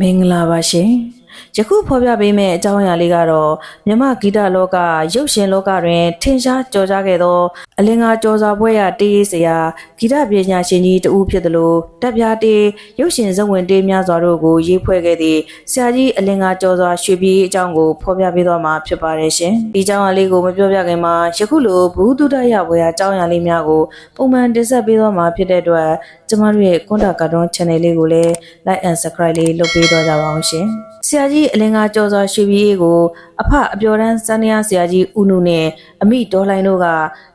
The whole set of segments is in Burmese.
မင်္ဂလာပါရှင် ယခုဖော်ပြပေးမယ့်အကြောင်းအရာလေးကတော့မြမဂီတလောကရုပ်ရှင်လောကတွင် ထင်ရှားကျော်ကြားခဲ့သော အလင်္ကာကျော်စွာပွဲရတေးရေးစရာဂီတပညာရှင်ကြီးတဦးဖြစ်သလိုတပ်ပြားတေးရုပ်ရှင်ဇာတ်ဝင်တေးများစွာတို့ကိုရေးဖွဲ့ခဲ့သည့်ဆရာကြီးအလင်္ကာကျော်စွာရွှေပြည်အကြောင်းကိုဖော်ပြပေးသွားမှာဖြစ်ပါတယ်ရှင်ဒီအကြောင်းအရာလေးကိုမပြောပြခင်မှာယခုလိုဘူဒုဒရဘွေအကြောင်းအရာလေးများကိုပုံမှန်တင်ဆက်ပေးသွားမှာဖြစ်တဲ့အတွက်ကျမတို့ရဲ့ကွန်တာကာတွန်း channel လေးကိုလည်း like and subscribe လေးလုပ်ပေးတော့ကြပါအောင်ရှင် ဆရာကြီးအလင်္ကာကျော်စွာရွှေပြည်အေးကို အဖအပျော်တန်းစန္ဒယာဆရာကြီးဦးနုနဲ့အမိဒေါ်လိုင်းတို့က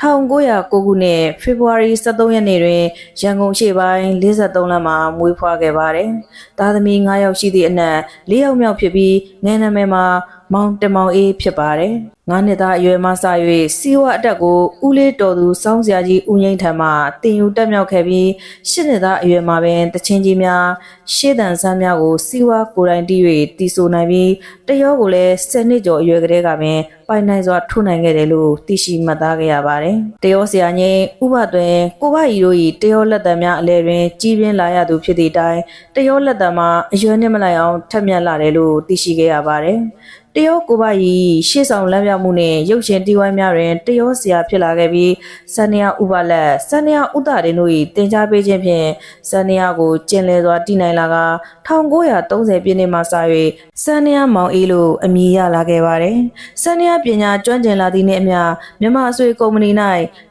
1909ခုနှစ်ဖေဖော်ဝါရီ23ရက်နေ့တွင်ရန်ကုန်ရှိပိုင်း53လမ်းမှာမွေးဖွားခဲ့ပါတယ်။သားသမီး9ယောက်ရှိသည့်အနက်4ယောက်မြောက်ဖြစ်ပြီးငယ်နာမည်မှာမောင်တမောင်အေးဖြစ်ပါတယ်။ ငါးနှစ်သားအရွယ်မှစ၍စီဝအတက်ကိုဦးလေးတော်သူစောင်းစရာကြီးဦးငိမ့်ထံမှတင်ယူတက်မြောက်ခဲ့ပြီးရှစ်နှစ်သားအရွယ်မှာပင်တချင်းကြီးများရှေ့တန်ဆန်းများကိုစီဝကိုယ်တိုင်တီး၍တီးဆိုနိုင်ပြီးတရောကိုလည်း10နှစ်ကျော်အရွယ်ကလေးကပင်ပိုင်နိုင်စွာထုနိုင်ခဲ့တယ်လို့သိရှိမှတ်သားခဲ့ရပါတယ်။တရောဆရာညင်းဥပသွင်ကိုဘရီတို့၏တရောလက်တံများအလဲတွင်ကြီးပြင်းလာရသူဖြစ်သည့်အတိုင်းတရောလက်တံမှာအရွယ်နှစ်မလိုက်အောင်ထက်မြက်လာတယ်လို့သိရှိခဲ့ရပါတယ်။တရောကိုဘရီရှေ့ဆောင်လမ်းပြမှုနဲ့ရုပ်ရှင်တီးဝိုင်းများတွင်တရောဆရာဖြစ်လာခဲ့ပြီးစန္ဒယာဥပလက်စန္ဒယာဥဒရင်တို့၏တင် जा ပေးခြင်းဖြင့်စန္ဒယာကိုကျင်လည်စွာတည်နိုင်လာက1930ပြည့်နှစ်မှစ၍စန္ဒယာမောင်အေးလို့အမည်ရလာခဲ့ပါတယ်။စန္ဒယာပညာကျွမ်းကျင်လာသည့်နှင့်အမျှမြန်မာအစိုးရကုမ္ပဏီ၌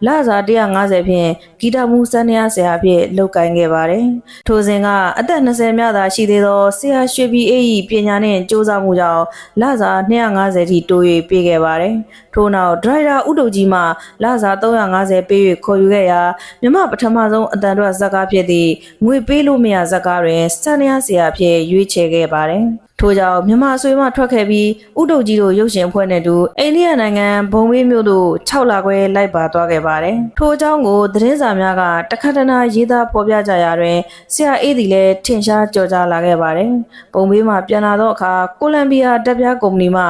လစာ150ဖြင့်ဂီတမှုစန္ဒယာဆရာဖြင့်လုပ်ကိုင်ခဲ့ပါတယ်။ထိုစဉ်ကအသက်20မြသာရှိသေးသောဆရာရွှေပြည်အေး၏ပညာနှင့်စ조사မှုကြောင့်လစာ250ထိတိုး၍ပေးခဲ့ပါ ါတယ်။ထို့နောက်ဒရိုက်တာဥတုကြီးမှလစာ350ပေး၍ခေါ်ယူခဲ့ရာမြမပထမဆုံးအတန်တော့ဇက်ကားဖြစ်သည့်ငွေပေးလို့မရဇက်ကားတွင်စန္ဒယာဆရာဖြင့်ရွေးချယ်ခဲ့ပါတယ်။ ထို့ကြောင့်မြန်မာအစိုးရမှထွက်ခဲ့ပြီးဥတုကြီးတို့ရုပ်ရှင်ဖွဲ့နဲ့တူအိန္ဒိယနိုင်ငံဘုံဝေးမြို့သို့6လခွဲလိုက်ပါသွားခဲ့ပါတယ်။ထို့အကြောင်းကိုသတင်းစာများကတခါတနာရေးသားဖော်ပြကြရာတွင်ဆရာအေးသည်လည်းထင်ရှားကြော်ကြားလာခဲ့ပါတယ်။ဘုံဝေးမှပြန်လာသောအခါကိုလံဘီယာတပ်ပြားကုမ္ပဏီမှ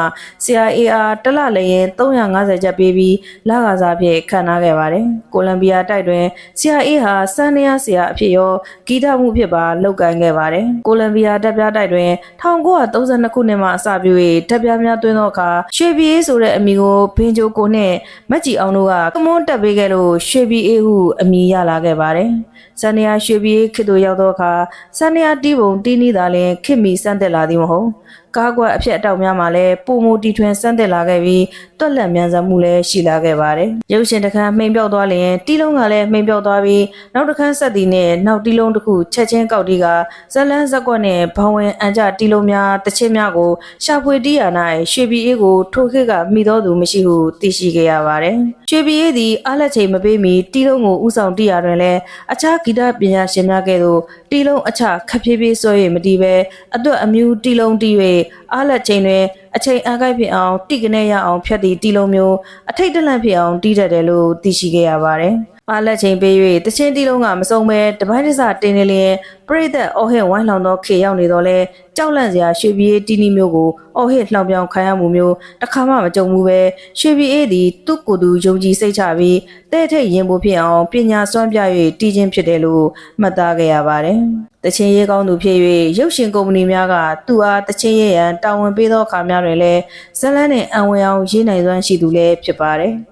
ဆရာအေးအားတစ်လလျင်350ကျပ်ပေးပြီးလကားစားဖြင့်ခံထားခဲ့ပါတယ်။ကိုလံဘီယာတိုက်တွင်ဆရာအေးဟာစန်းနရဆရာအဖြစ်ရောဂီတမှုဖြစ်ပါလုပ်ကိုင်ခဲ့ပါတယ်။ကိုလံဘီယာတပ်ပြားတိုက်တွင်1900 1932ခုနှစ်မှအစပြု၍တပ်ပြားများတွင်းသောအခါရွှေပြည်အေးဆိုတဲ့အမည်ကိုဘင်ဂျိုကိုနှင့်မက်ကြီးအောင်တို့ကကမွန်းတက်ပေးခဲ့လို့ရွှေပြည်အေးဟုအမည်ရလာခဲ့ပါတယ်။စန္ဒယာရွှေပြည်အေးခေတ်သို့ရောက်သောအခါစန္ဒယာတီးပုံတီးနီးသာလျှင်ခေတ်မီစံတက်လာသည်မဟုတ်။ကားကွက်အဖြစ်အတောက်များမှာလည်းပုံမူတီထွင်စမ်းသစ်လာခဲ့ပြီးတွက်လက်မြန်ဆန်မှုလည်းရှိလာခဲ့ပါတယ်။ရုပ်ရှင်တစ်ခန်းမှိန်ပြောက်သွားလျင်တီးလုံးကလည်းမှိန်ပြောက်သွားပြီးနောက်တစ်ခန်းဆက်သည်နဲ့နောက်တီးလုံးတစ်ခုချက်ချင်းကောက်တီးကဇလန်းဇက်ကွက်နဲ့ဘောင်ဝင်အန်ကြတီးလုံးများတချင်းများကိုရှာဖွေတီးရ၌ရွှေပြည်အေးကိုထိုခေတ်ကမိသောသူမရှိဟုသိရှိခဲ့ရပါတယ်။ရွှေပြည်အေးသည်အားလက်ချိန်မပေးမီတီးလုံးကိုဥဆောင်တီးရတွင်လည်းအခြားဂီတပညာရှင်များကဲ့သို့တီးလုံးအချခပ်ဖြည်းဖြည်းဆွဲ၍မတီးပဲအတွက်အမျိုးတီးလုံးတီး၍အားလက်ချိန်တွင်အချိန်အကိုက်ဖြစ်အောင်တိကနေရအောင်ဖြတ်သည့်တီလုံးမျိုးအထိတ်တလန့်ဖြစ်အောင်တီးတတ်တယ်လို့သိရှိခဲ့ရပါတယ်။ အားလက်ချိန်ပေး၍တချင်းတီလုံးကမစုံပဲတပိုင်းတစတင်နေလျင်ပရိသတ်အော်ဟစ်ဝိုင်းလောင်သောခေရောက်နေတော့လဲကြောက်လန့်စရာရွှေပြည်တီနီမျိုးကိုအော်ဟစ်လှောင်ပြောင်ခံရမှုမျိုးတစ်ခါမှမကြုံဘူးပဲရွှေပြည်အေးသည်သူ့ကိုယ်သူယုံကြည်စိတ်ချပြီးတဲ့ထိတ်ရင်ဖို့ဖြစ်အောင်ပညာစွမ်းပြ၍တီးခြင်းဖြစ်တယ်လို့မှတ်သားခဲ့ရပါတယ်။တချင်းရေးကောင်းသူဖြစ်၍ရုပ်ရှင်ကုမ္ပဏီများကသူ့အားတချင်းရေးရန်တာဝန်ပေးသောအခါများတွင်လည်းဇလန်းနှင့်အံဝင်အောင်ရေးနိုင်စွမ်းရှိသူလည်းဖြစ်ပါတယ်။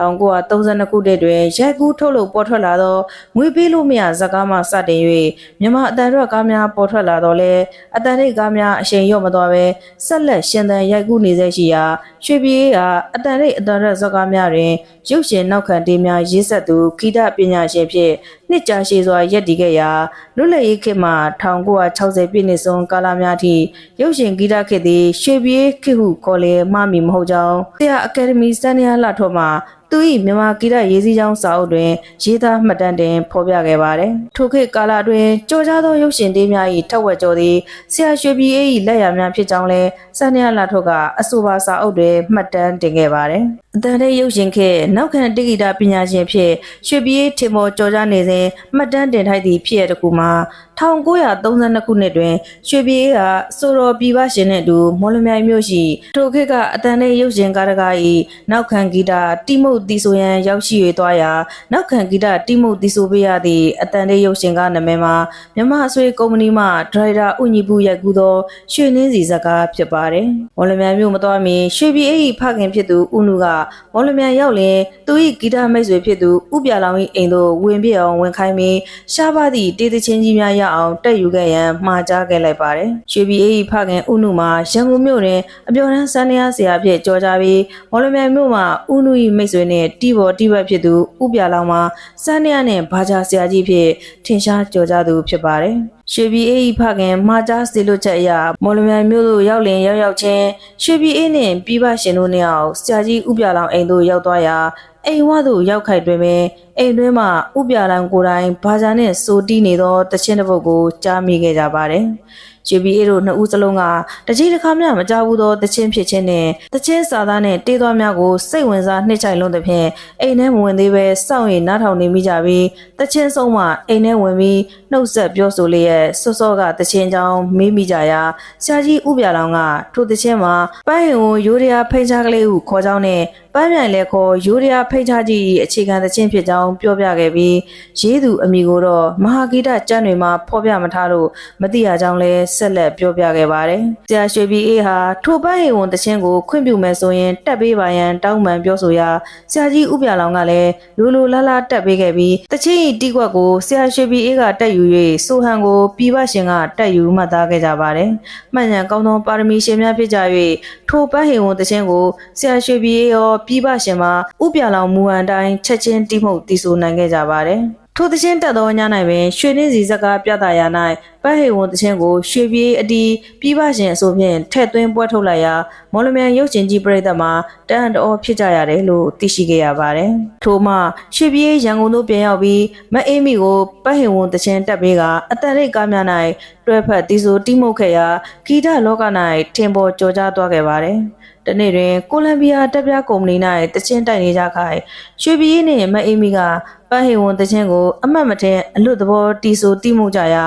1932ခုနှစ်တွင်ရိုက်ကူးထုတ်လုပ်ပေါ်ထွက်လာသောငွေပေးလို့မရဇာတ်ကားမှစတင်၍မြန်မာအတန်ရွက်ကားများပေါ်ထွက်လာတော့လဲအတန်ရိတ်ကားများအရှိန်ရော့မသွားပဲဆက်လက်ရှင်သန်ရိုက်ကူးနေစေရှိရာရွှေပြည်ကအတန်ရိတ်အတန်ရွက်ဇာတ်ကားများတွင်ရုပ်ရှင်နောက်ခံတေးများရေးဆက်သူဂီတပညာရှင်ဖြင့် နှစ်ကြာရှည်စွာရပ်တည်ခဲ့ရာလွတ်လပ်ရေးခေတ်မှ1960ပြည့်နှစ်စွန်းကာလများထိရုပ်ရှင်ဂီတခေတ်သည်ရွှေပြည်ခေတ်ဟုခေါ်လေမှမီမဟုတ်ကြောင်းဆရာအကယ်ဒမီစတန်နီယာလာထော်မှသူ၏မြန်မာဂီတရေးစည်းကြောင်းစာအုပ်တွင်ရေးသားမှတ်တမ်းတင်ဖော်ပြခဲ့ပါတယ်။ထိုခေတ်ကာလတွင်ကြော်ကြားသောရုပ်ရှင်တေးများ၏ထက်ဝက်ကျော်သည်ဆရာရွှေပြည်အေး၏လက်ရာများဖြစ်ကြောင်းလဲစန္ဒယာလာထုတ်ကအဆိုပါစာအုပ်တွင်မှတ်တမ်းတင်ခဲ့ပါတယ်။အတန်တဲ့ရုပ်ရှင်ခေတ်နောက်ခံတိဂီတာပညာရှင်ဖြစ်ရွှေပြည်အေးထင်ပေါ်ကြော်ကြားနေစဉ်မှတ်တမ်းတင်ထိုက်သည့်ဖြစ်ရတဲ့ကူမှာ 1932ခုနှစ်တွင်ရွှေပြည်အေးကဆိုတော်ပြည်ပရှင်နှင့်အတူမော်လမြိုင်မြို့ရှိထိုခေတ်ကအတန်တဲ့ရုပ်ရှင်ကားတကား၏နောက်ခံဂီတတိမုတ်တီဆိုရန်ရောက်ရှိ၍သွားရာနောက်ခံဂီတတိမုတ်တီဆိုပေးရသည့်အတန်တဲ့ရုပ်ရှင်ကားနာမည်မှာမြမအဆွေကုမ္ပဏီမှဒရိုက်တာဥညီပူရိုက်ကူးသောရွှေနှင်းစီဇာတ်ကားဖြစ်ပါတယ်။မော်လမြိုင်မြို့မတော်မီရွှေပြည်အေး၏ဖခင်ဖြစ်သူဦးနုကမော်လမြိုင်ရောက်လင်သူ၏ဂီတမိတ်ဆွေဖြစ်သူဥပြလောင်၏အိမ်သို့ဝင်ပြအောင်ဝင်ခိုင်းပြီးရှားပါသည့်တေးသချင်းကြီးများရအောင်တက်ယူခဲ့ရန်မှာကြားခဲ့လိုက်ပါတယ်။ရွှေပြည်အေး၏ဖခင်ဦးနုမှာရန်ကုန်မြို့တွင်အပြော်တန်းစန်းနေရဆရာဖြစ်ကြော်ကြပြီးမော်လမြိုင်မြို့မှာဦးနု၏မိတ်ဆွေနှင့်တီးပေါ်တီးဘက်ဖြစ်သူဥပြလောင်မှာစန်းနေရနှင့်ဘာသာဆရာကြီးဖြစ်ထင်ရှားကြော်ကြသူဖြစ်ပါတယ်။ရွှေပြည်အေးဤဖခင်မှာကြားစီလို့ချက်အရမော်လမြိုင်မြို့သို့ရောက်လင်ရောက်ရောက်ချင်းရွှေပြည်အေးနှင့်ပြည်ပရှင်တို့နှစ်ယောက်ဆရာကြီးဥပြလောင်အိမ်သို့ရောက်သွားရာ အိမ်ဝသို့ရောက်ခိုက်တွင်ပင်အိမ်တွင်းမှဥပြလောင်ကိုယ်တိုင်ဘာသာနှင့်စိုးတီးနေသောတခြင်းတစ်ပုဒ်ကိုကြားမိခဲ့ကြပါတယ်။ရွှေပြည်အေးတို့နှစ်ဦးစလုံးကတကြီးတစ်ခါမှမကြားဘူးသောတခြင်းဖြစ်ခြင်းနှင့်တခြင်းစာသားနှင့်တေးသွားများကိုစိတ်ဝင်စားနှိမ့်ချိုင်လုံးသဖြင့်အိမ်ထဲမဝင်သေးပဲစောင့်ရည်နားထောင်နေမိကြပြီးတခြင်းဆုံးမှအိမ်ထဲဝင်ပြီးနှုတ်ဆက်ပြောဆိုလျက်စောစောကတခြင်းကြောင်းမေးမိကြရာဆရာကြီးဥပြလောင်ကထိုတခြင်းမှာပန်းဟင်ကိုရိုးရရာဖိတ်ချကလေးဟုခေါ်ကြောင်းနဲ့ပန်းမြိုင်လည်းခေါ်ရိုးရရာဖိတ်ချကြီး၏အခြေခံတခြင်းဖြစ်ကြောင်းပြောပြခဲ့ပြီးရေးသူအမိကိုတော့မဟာဂီတကျမ်းတွေမှာဖော်ပြမထားလို့မသိရကြောင်းလည်းဆက်လက်ပြောပြခဲ့ပါတယ်။ဆရာရွှေပြည်အေးဟာထိုပန်းဟင်ဝန်တခြင်းကိုခွင့်ပြုမယ်ဆိုရင်တက်ပေးပါရန်တောင်းပန်ပြောဆိုရာဆရာကြီးဥပြလောင်ကလည်းလိုလိုလားလားတက်ပေးခဲ့ပြီးတခြင်း၏တီးကွက်ကိုဆရာရွှေပြည်အေးကတက်ယူ၍ဆိုဟန်ကိုပြည်ပရှင်ကတက်ယူမှတ်သားခဲ့ကြပါတယ်။မှန်ညံကောင်းသောပါရမီရှင်များဖြစ်ကြ၍ထိုပန်းဟင်ဝန်တခြင်းကိုဆရာရွှေပြည်အေးရောပြည်ပရှင်မှာဥပြလောင်မူဟန်တိုင်းချက်ချင်းတိမှုတ်တီဆိုနိုင်ခဲ့ကြပါတယ်။ထိုသချင်းတက်သောည၌ပင်ရွှေနှင်းစီဇက်ကပြသရာ၌ပတ်ဟေဝန်သချင်းကိုရွှေပြေးအတီးပြီးပရှင်အဆိုဖြင့်ထည့်သွင်းပွဲထုတ်လိုက်ရာမော်လမြိုင်ရုပ်ရှင်ကြီးပြည်သက်မှာတန်တော်ဖြစ်ကြရတယ်လို့သိရှိခဲ့ရပါတယ်။ထို့မှရွှေပြေးရန်ကုန်သို့ပြန်ရောက်ပြီးမအေးမီကိုပတ်ဟေဝန်သချင်းတက်ပေးကအတန်ရိတ်ကားများ၌တွဲဖက်တီဆိုတိမှုတ်ခဲ့ရာဂီတလောက၌ထင်ပေါ်ကျော်ကြားသွားခဲ့ပါတယ်။ တနေ့တွင်ကိုလံဘီယာတပ်ပြကုမ္ပဏီ၌တချင်းတိုက်နေကြခိုင်ရွှေပြည်နှင့်မအေးမီကပန်းဟေဝန်တချင်းကို အမှတ်မထင်အလွတ်သဘောတီဆိုတိမှုကြရာ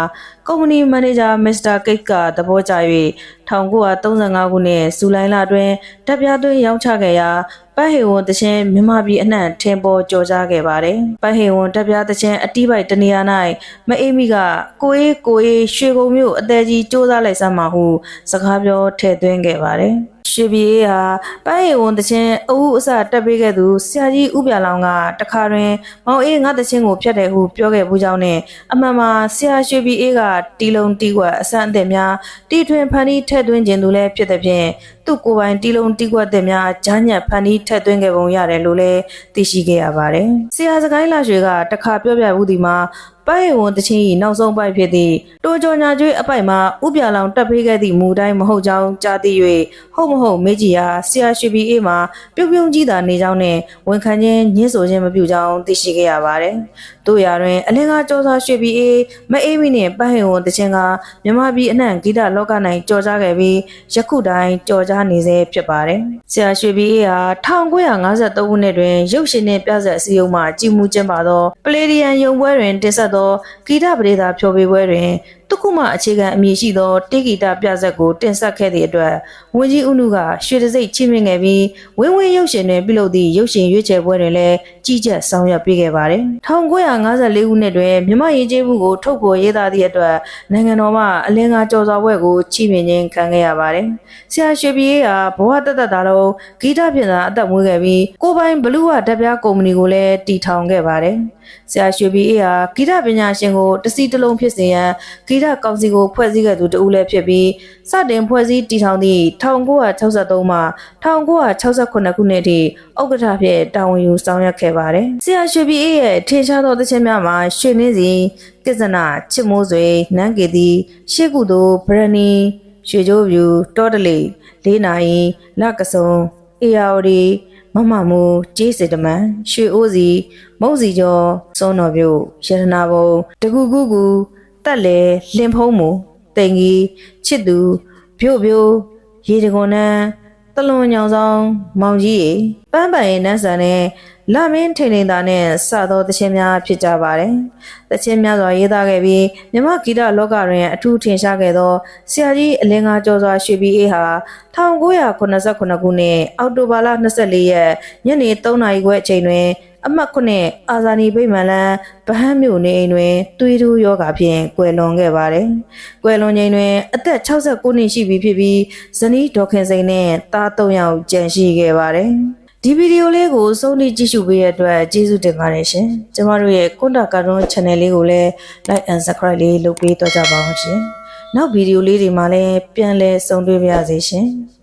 ကုမ္ပဏီမန်နေဂျာမစ္စတာကိတ်ကသဘောကျ၍1935ခုနှစ်ဇူလိုင်လတွင်တပ်ပြသွင်းရောင်းချခဲ့ရာပန်းဟေဝန်တချင်းမြန်မာပြည်အနှံ့ထင်ပေါ်ကျော်ကြားခဲ့ပါတယ်။ပန်းဟေဝန်တပ်ပြတချင်းအတီးပိုက်တနေရာ၌မအေးမီကကိုအေးကိုအေးရွှေကုံမျိုးအသေးကြီးစူးစမ်းလိုက်စမ်းပါဟုစကားပြောထည့်သွင်းခဲ့ပါတယ်။ ရွှေပြည်အေးဟာပန်းရီဝန်တချင်းအဦးအစတက်ပေးခဲ့သူဆရာကြီးဥပြလောင်ကတခါတွင်မောင်အေးငါတချင်းကိုဖျက်တယ်ဟုပြောခဲ့ဘူးကြောင်းနဲ့အမှန်မှာဆရာရွှေပြည်အေးကတီလုံးတီကွက်အစမ်းအသစ်များတီထွင်ဖန်တီးထည့်သွင်းခြင်းသူလည်းဖြစ်တဲ့ဖြင့်သူ့ကိုယ်ပိုင်တီလုံးတီကွက်တဲ့များဂျာညက်ဖန်တီးထည့်သွင်းခဲ့ပုံရတယ်လို့လည်းသိရှိခဲ့ရပါတယ်ဆရာစကိုင်းလာရွှေကတခါပြောပြဘူးဒီမှာ ပိုင်ဝန်တချင်း၏နောက်ဆုံးပိုက်ဖြစ်သည့်တိုးကြောညာကျွေးအပိုက်မှာဥပြလောင်တက်ဖေးခဲ့သည့်မူတိုင်းမဟုတ်ကြောင်းကြားသိ၍ဟုတ်မဟုတ်မေးကြည့်ရာဆရာရွှေပြည်အေးမှာပြုံပြုံကြီးသာနေကြောင်းနဲ့ဝန်ခံခြင်းညှင်းဆိုခြင်းမပြုကြောင်းသိရှိခဲ့ရပါတယ်။တို့ရာတွင်အလင်းကားကြောစားရွှေပြည်အေးမအေးမီနှင့်ပိုင်ဝန်တချင်းကမြမပြည်အနှံ့ဂီတလောက၌ကြော်ကြားခဲ့ပြီးယခုတိုင်ကြော်ကြားနေဆဲဖြစ်ပါတယ်။ဆရာရွှေပြည်အေးဟာ1953ခုနှစ်တွင်ရုပ်ရှင်နှင့်ပြဆက်အစည်းအဝေးမှကြီးမှုကျင်းပသောပလေဒီယန်ယုံပွဲတွင်တင်ဆက်သောဂီတပရိသတ်ဖျော်ဖြေပွဲတွင် တုခုမှအခြေခံအမည်ရှိသောတေဂီတပြဆက်ကိုတင်ဆက်ခဲ့သည့်အတွက်ဝင်းကြီးဦးနုကရွှေတစိမ့်ချင်းမြင့်ခဲ့ပြီးဝင်းဝင်းရုပ်ရှင်တွင်ပြုလုပ်သည့်ရုပ်ရှင်ရွေးချယ်ပွဲတွင်လည်းကြီးကြပ်ဆောင်ရွက်ပေးခဲ့ပါတယ်။1954ခုနှစ်တွင်မြမရေးကျေးမှုကိုထုတ်ဖော်ရေးသားသည့်အတွက်နိုင်ငံတော်မှအလင်းကားကြော်စွာပွဲကိုချီးမြှင့်ခြင်းခံခဲ့ရပါတယ်။ဆရာရွှေပြည်ဟာဘဝတသက်တာလုံးဂီတဖြင့်သာအသက်မွေးခဲ့ပြီးကိုယ်ပိုင်ဘလူးဝဓာတ်ပြားကုမ္ပဏီကိုလည်းတည်ထောင်ခဲ့ပါတယ်။ဆရာရွှေပြည်အေးဟာဂီတပညာရှင်ကိုတစီတလုံးဖြစ်စေရန်ဂီတကောင်စီကိုဖွဲ့စည်းခဲ့သူတဦးလည်းဖြစ်ပြီးစတင်ဖွဲ့စည်းတည်ထောင်သည့်1963မှ1968ခုနှစ်အထိဥက္ကဋ္ဌဖြစ်တာဝန်ယူဆောင်ရွက်ခဲ့ပါတယ်။ဆရာရွှေပြည်အေးရဲ့ထင်ရှားသောသချင်းများမှာရွှေနှင်းစီကစ္စနာချစ်မိုးဆွေနန်းကေတီရှေ့ကုသိုလ်ဗရဏီရွှေကျိုးပြူတောတလေလေးနိုင်လကစုံအေယာဝတီ မမမူကျေးစေတမန်ရွှေအိုးစီမုတ်စီကျော်စုံတော်ပြုရတနာဘုံတကူကူကူတက်လေလင်ဖုံးမူတိန်ကြီးချစ်သူဖြို့ဖြို့ရေတကွန်နန်းတလွန်ညောင်ဆောင်မောင်ကြီးရေပန်းပန်ရင်နန်းဆန်နဲ့ လာမင်းထိန်ထိန်သားနဲ့စသောတခြင်းများဖြစ်ကြပါတယ်။တခြင်းများစွာရေးသားခဲ့ပြီးမြမဂီတလောကတွင်အထူးထင်ရှားခဲ့သောဆရာကြီးအလင်းကားကျော်စွာရွှေပြည်အေးဟာ1989ခုနှစ်အောက်တိုဘာလ24ရက်ညနေ3နာရီခွဲအချိန်တွင်အမှတ်9အာဇာနည်ဗိမာန်လန်းဗဟန်းမြို့နေအိမ်တွင်သွေးထိုးယောဂဖြင့်ကွယ်လွန်ခဲ့ပါတယ်။ကွယ်လွန်ချိန်တွင်အသက်69နှစ်ရှိပြီဖြစ်ပြီးဇနီးဒေါ်ခင်စိန်နဲ့သား၃ယောက်ကျန်ရှိခဲ့ပါတယ်။ ဒီဗီဒီယိုလေးကိုစုံနေကြည့်ရှုပေးတဲ့အတွက်ကျေးဇူးတင်ပါတယ်ရှင်။ကျမတို့ရဲ့ကွန်တာကာတွန်း channel လေးကိုလည်း like and subscribe လေးလုပ်ပေးတော့ကြပါအောင်ရှင်။နောက်ဗီဒီယိုလေးတွေမှာလည်းပြန်လည်ဆုံတွေ့ပါရစေရှင်။